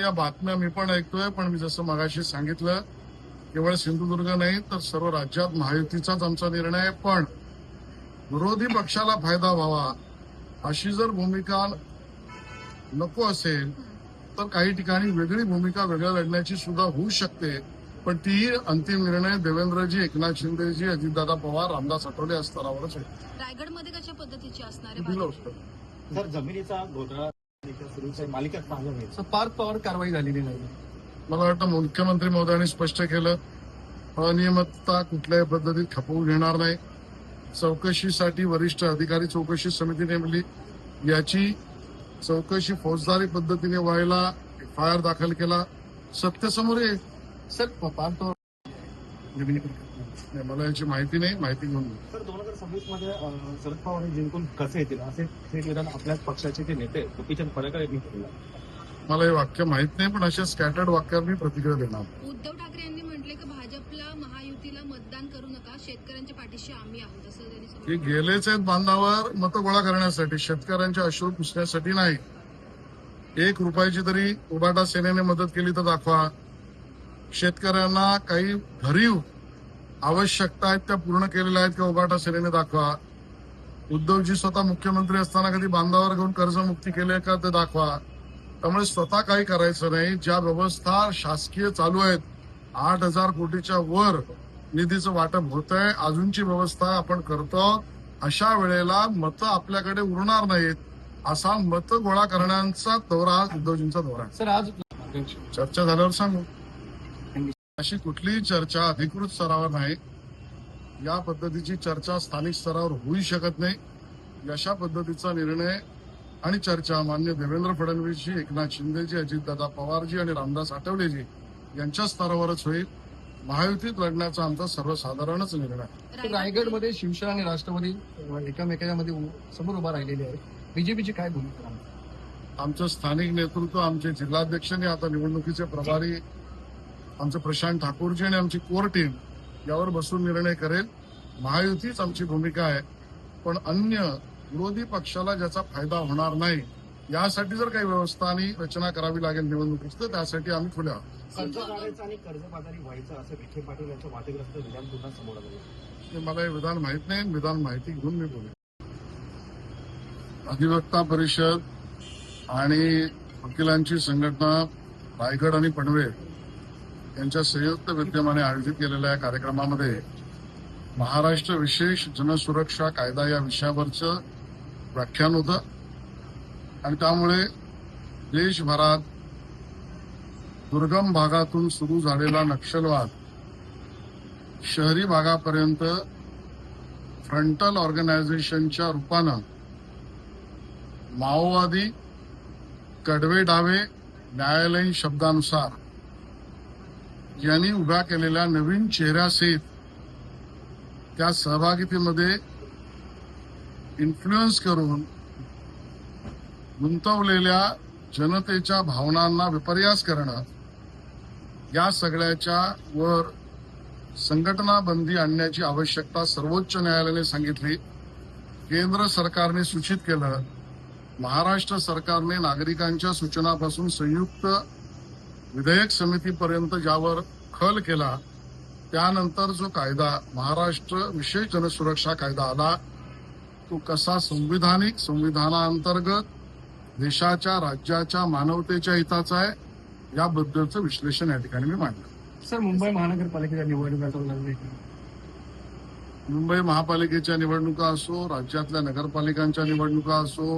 या बातम्या मी पण ऐकतोय पण मी जसं मगाशी सांगितलं केवळ सिंधुदुर्ग नाही तर सर्व राज्यात महायुतीचाच आमचा निर्णय आहे. पण विरोधी पक्षाला फायदा व्हावा अशी जर भूमिका नको असेल तर काही ठिकाणी वेगळी भूमिका वेगळ्या लढण्याची सुद्धा होऊ शकते. पण तीही अंतिम निर्णय देवेंद्रजी एकनाथ शिंदेजी अजितदादा पवार रामदास आठवले या स्तरावरच आहे. रायगडमध्ये कशा पद्धतीची असणार जमिनीचा घोटाळा मालिकेत पवार कारवाई झालेली नाही. मला वाटतं मुख्यमंत्री महोदयांनी स्पष्ट केलं अनियमितता कुठल्याही पद्धतीत खपवून घेणार नाही. चौकशीसाठी वरिष्ठ अधिकारी चौकशी समिती नेमली. याची चौकशी फौजदारी पद्धतीने व्हायला एफ आय आर दाखल केला. सत्य समोर येईल सर नाही, मला याची माहिती नाही माहिती घेऊन घेऊ. सर दोन हजार सव्वीसमध्ये शरद पवार हे जिंकून कसे येतील? असे थेट विधान आपल्याच पक्षाचे ते नेते गोपीचंद पडळकर यांनी केलं मला हे वाक्य माहीत नाही पण अशा स्कॅटर्ड वाक्यावर मी प्रतिक्रिया देणार. उद्धव ठाकरे यांनी म्हटले की भाजपला महायुतीला मतदान करू नका शेतकऱ्यांच्या पाठीशी आम्ही आहोत असं त्यांनी हे. गेलेच आहेत बांधावर मतं गोळा करण्यासाठी शेतकऱ्यांच्या अश्रू पुसण्यासाठी नाही. एक रुपयाची तरी उबाटा सेनेने मदत केली तर दाखवा. शेतकऱ्यांना काही भरीव आवश्यकता आहेत त्या पूर्ण केलेल्या आहेत का उबाटा सेनेने दाखवा. उद्धवजी स्वतः मुख्यमंत्री असताना कधी बांधावर घेऊन कर्जमुक्ती केली आहे का ते दाखवा. त्यामुळे स्वतः काही करायचं नाही. ज्या व्यवस्था शासकीय चालू आहेत आठ हजार कोटीच्या वर निधीचं वाटप होत आहे. अजूनची व्यवस्था आपण करतो. अशा वेळेला मतं आपल्याकडे उरणार नाहीत असा मत गोळा करण्याचा दौरा उद्धवजींचा दौरा आहे. सर आज चर्चा झाल्यावर सांगू. अशी कुठलीही चर्चा अधिकृत स्तरावर नाही या पद्धतीची चर्चा स्थानिक स्तरावर होऊ शकत नाही अशा पद्धतीचा निर्णय आणि चर्चा मान्य देवेंद्र फडणवीसजी एकनाथ शिंदेजी अजितदादा पवारजी आणि रामदास आठवलेजी यांच्या स्तरावरच होईल महायुतीत लढण्याचा आमचा सर्वसाधारणच निर्णय आहे. रायगडमध्ये शिवसेना आणि राष्ट्रवादी एकामेकांमध्ये समोर उभा राहिलेले आहेत बीजेपीची काय भूमिका? आमचं स्थानिक नेतृत्व आमचे जिल्हाध्यक्ष आणि आता निवडणुकीचे प्रभारी आमचे प्रशांत ठाकूरजी आणि आमची कोर टीम यावर बसून निर्णय करेल. महायुतीच आमची भूमिका आहे. पण अन्य विरोधी पक्षाला ज्याचा फायदा होणार नाही यासाठी जर काही व्यवस्था आणि रचना करावी लागेल निवडणुकीची तर त्यासाठी आम्ही खुले आहोत. कर्ज काढायचं आणि कर्जबाजारी व्हायचं असं विखे पाटील यांचं वादग्रस्त विधान पुन्हा समोर आलं. हे मला हे विधान माहीत नाही विधान माहिती घेऊन मी बोलेन. अधिवक्ता परिषद आणि वकिलांची संघटना रायगड आणि पनवेल यांच्या संयुक्त विद्यमाने आयोजित केलेल्या या कार्यक्रमामध्ये महाराष्ट्र विशेष जनसुरक्षा कायदा या विषयावरचं व्याख्यान होतं. आणि त्यामुळे देशभरात दुर्गम भागातून सुरू झालेला नक्षलवाद शहरी भागापर्यंत फ्रंटल ऑर्गनायझेशनच्या रूपानं माओवादी कडवे डावे न्यायालयीन शब्दानुसार यांनी उभ्या केलेल्या नवीन चेहऱ्यासहित त्या सहभागितीमध्ये इन्फ्लुएन्स करून गुंतवलेल्या जनतेच्या भावनांना विपर्यास करणं या सगळ्याच्या वर संघटना बंदी आणण्याची आवश्यकता सर्वोच्च न्यायालयाने सांगितली. केंद्र सरकारने सूचित केलं महाराष्ट्र सरकारने नागरिकांच्या सूचनापासून संयुक्त विधेयक समितीपर्यंत ज्यावर खल केला त्यानंतर जो कायदा महाराष्ट्र विशेष जनसुरक्षा कायदा आला तो कसा संविधानिक संविधानाअंतर्गत देशाच्या राज्याच्या मानवतेच्या हिताचा आहे याबद्दलचं विश्लेषण या ठिकाणी मी मांडलं. सर मुंबई महानगरपालिकेच्या निवडणुका मुंबई महापालिकेच्या निवडणुका असो राज्यातल्या नगरपालिकांच्या निवडणुका असो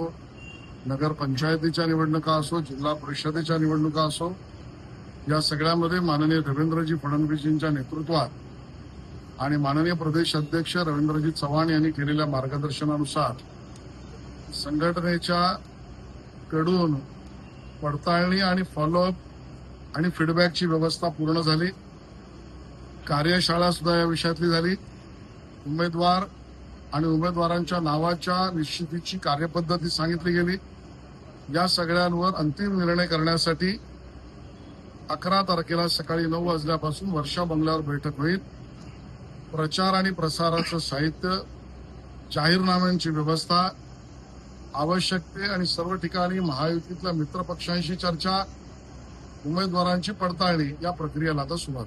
नगरपंचायतीच्या निवडणुका असो जिल्हा परिषदेच्या निवडणुका असो या सगळ्यामध्ये माननीय देवेंद्रजी फडणवीसजींच्या नेतृत्वात आणि माननीय प्रदेश अध्यक्ष रवींद्रजी चव्हाण यांनी केलेल्या मार्गदर्शनानुसार संघटनेच्या कडून पडताळणी आणि फॉलोअप आणि फीडबॅकची व्यवस्था पूर्ण झाली. कार्यशाळा सुद्धा या विषयातली झाली. उमेदवार आणि उमेदवारांच्या नावाच्या निश्चितीची कार्यपद्धती सांगितली गेली. या सगळ्यांवर अंतिम निर्णय करण्यासाठी अकरा तारखेला सकाळी नऊ वाजल्यापासून वर्षा बंगल्यावर बैठक होईल. प्रचार आणि प्रसाराचं साहित्य जाहीरनाम्यांची व्यवस्था आवश्यक ते आणि सर्व ठिकाणी महायुतीतल्या मित्रपक्षांशी चर्चा उमेदवारांची पडताळणी या प्रक्रियेला आता सुरुवात.